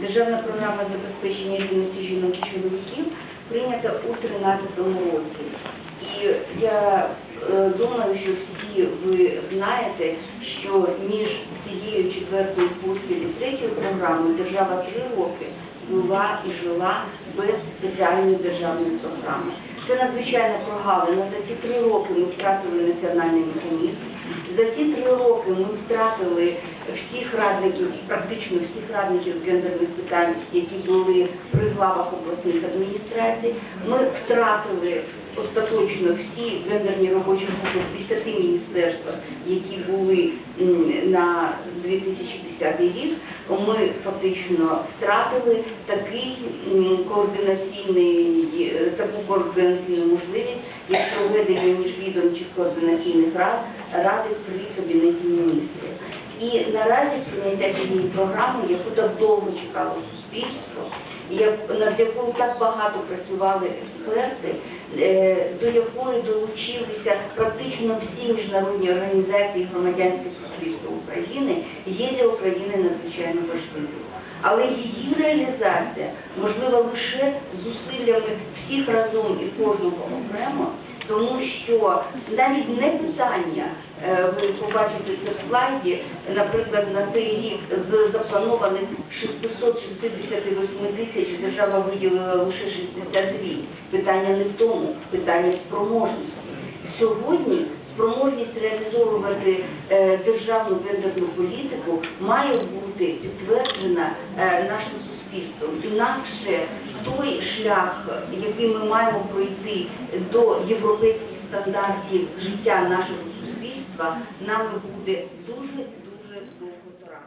Державна програма забезпечення рівності жінок і чоловіків прийнята у 2013 році. І я е, думаю, що всі ви знаєте, що між цією четвертою пустою і третьою програмою держава три роки була і жила без спеціальної державної програми. Це надзвичайно прогалина. За ці три роки ми втратили національний механізм. За ці три роки ми втратили всіх радників, практично всіх радників гендерних питань, які були при главах обласних адміністрацій. Ми втратили остаточно всі гендерні робочі групи в 10 міністерствах, які були на 2010 рік. Ми фактично втратили такий координаційний, е, таку координаційну можливість, як проведення міжвідомчих координаційних рад ради при кабінеті міністрів. І наразі прийняття цієї програми, яку так довго чекало суспільство, над якою так багато працювали експерти, е, до якої долучилися практично всі міжнародні організації громадянського суспільство України, є для України надзвичайно важливою. Але її реалізація можлива лише зусиллями всіх разом і кожного окремо, тому що навіть не питання, е, ви побачите це в слайді, наприклад, на цей рік з запланованих 668 тисяч держава виділила лише 62. Питання не в тому, питання спроможності. Сьогодні спроможність реалізовувати е, державну гендерну політику має бути підтверджена е, нашим суспільством. Інакше той шлях, який ми маємо пройти до європейських стандартів життя нашого суспільства, нам буде дуже дуже довго тора.